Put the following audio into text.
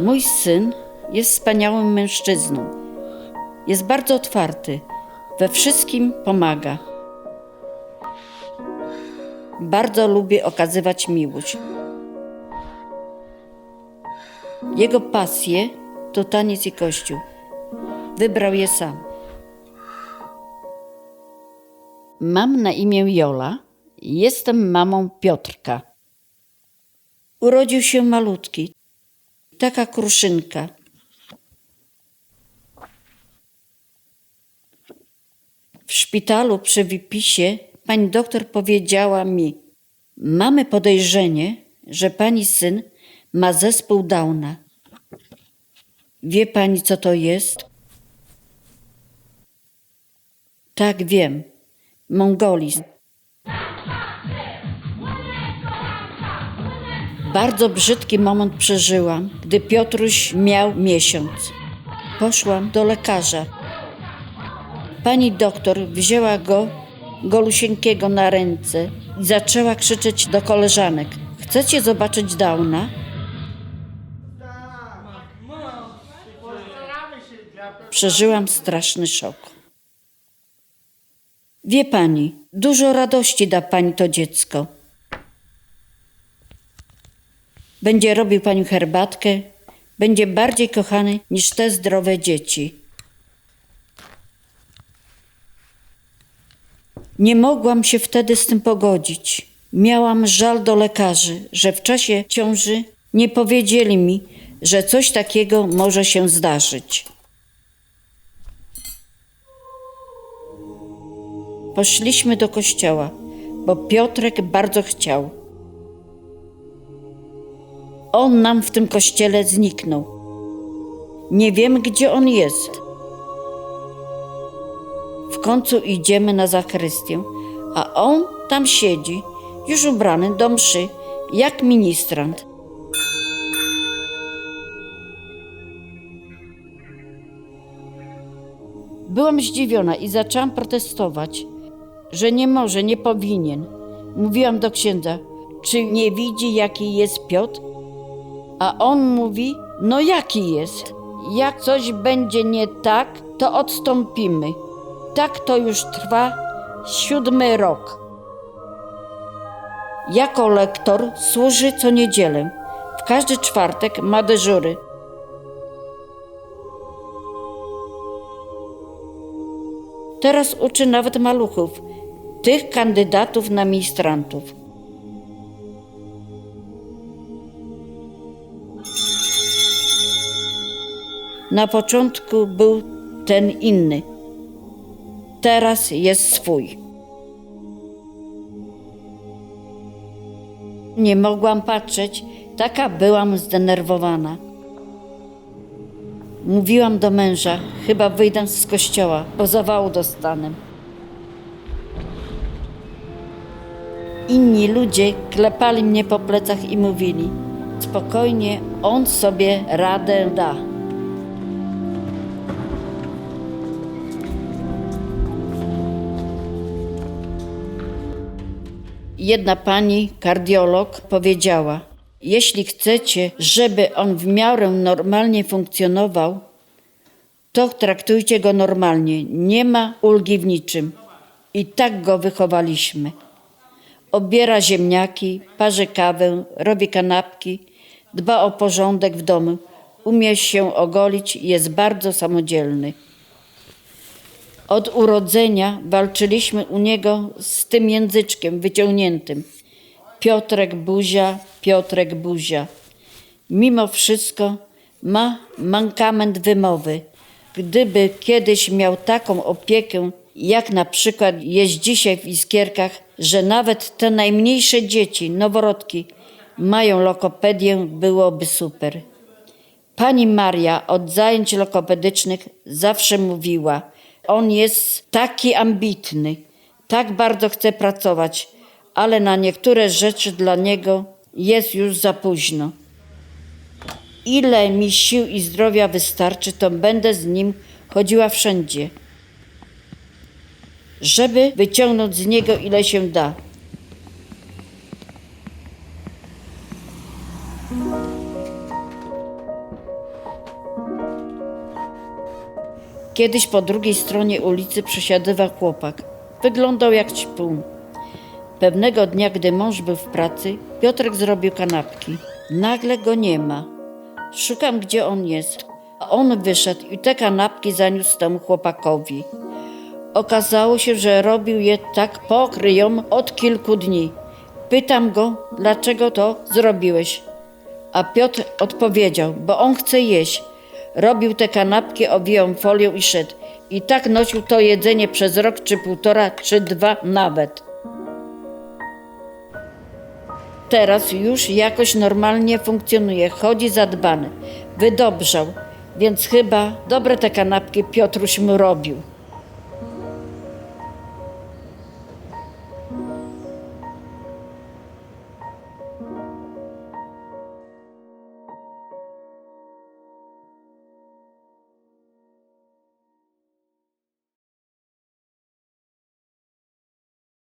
Mój syn jest wspaniałym mężczyzną. Jest bardzo otwarty, we wszystkim pomaga. Bardzo lubi okazywać miłość. Jego pasje to taniec i kościół. Wybrał je sam. Mam na imię Jola. Jestem mamą Piotrka. Urodził się malutki, taka kruszynka. W szpitalu przy wypisie pani doktor powiedziała mi: Mamy podejrzenie, że pani syn ma zespół Downa. Wie pani, co to jest? Tak, wiem. Mongolizm. Bardzo brzydki moment przeżyłam, gdy Piotruś miał miesiąc. Poszłam do lekarza. Pani doktor wzięła go, golusieńkiego, na ręce i zaczęła krzyczeć do koleżanek. Chcecie zobaczyć Downa? Przeżyłam straszny szok. Wie pani, dużo radości da pani to dziecko. Będzie robił pani herbatkę, będzie bardziej kochany niż te zdrowe dzieci. Nie mogłam się wtedy z tym pogodzić. Miałam żal do lekarzy, że w czasie ciąży nie powiedzieli mi, że coś takiego może się zdarzyć. Poszliśmy do kościoła, bo Piotrek bardzo chciał. On nam w tym kościele zniknął. Nie wiemy, gdzie on jest. W końcu idziemy na zakrystię, a on tam siedzi, już ubrany do mszy, jak ministrant. Byłam zdziwiona i zaczęłam protestować, że nie może, nie powinien. Mówiłam do księdza, czy nie widzi, jaki jest Piotr? A on mówi, no jaki jest? Jak coś będzie nie tak, to odstąpimy. Tak to już trwa siódmy rok. Jako lektor służy co niedzielę. W każdy czwartek ma dyżury. Teraz uczy nawet maluchów, tych kandydatów na ministrantów. Na początku był ten inny. Teraz jest swój. Nie mogłam patrzeć, taka byłam zdenerwowana. Mówiłam do męża, chyba wyjdę z kościoła, bo zawału dostanę. Inni ludzie klepali mnie po plecach i mówili: Spokojnie, on sobie radę da. Jedna pani, kardiolog, powiedziała: Jeśli chcecie, żeby on w miarę normalnie funkcjonował, to traktujcie go normalnie. Nie ma ulgi w niczym. I tak go wychowaliśmy. Obiera ziemniaki, parzy kawę, robi kanapki, dba o porządek w domu, umie się ogolić i jest bardzo samodzielny. Od urodzenia walczyliśmy u niego z tym języczkiem wyciągniętym. Piotrek buzia, Piotrek buzia. Mimo wszystko ma mankament wymowy. Gdyby kiedyś miał taką opiekę, jak na przykład jest dzisiaj w Iskierkach, że nawet te najmniejsze dzieci, noworodki, mają lokopedię, byłoby super. Pani Maria od zajęć lokopedycznych zawsze mówiła: On jest taki ambitny, tak bardzo chce pracować, ale na niektóre rzeczy dla niego jest już za późno. Ile mi sił i zdrowia wystarczy, to będę z nim chodziła wszędzie, żeby wyciągnąć z niego ile się da. Kiedyś po drugiej stronie ulicy przesiadywał chłopak. Wyglądał jak ćpun. Pewnego dnia, gdy mąż był w pracy, Piotrek zrobił kanapki. Nagle go nie ma. Szukam, gdzie on jest. A on wyszedł i te kanapki zaniósł temu chłopakowi. Okazało się, że robił je tak pokryją od kilku dni. Pytam go, dlaczego to zrobiłeś? A Piotr odpowiedział, bo on chce jeść. Robił te kanapki, owijał folią i szedł. I tak nosił to jedzenie przez rok, czy półtora, czy dwa nawet. Teraz już jakoś normalnie funkcjonuje, chodzi zadbany, wydobrzał, więc chyba dobre te kanapki Piotruś mu robił.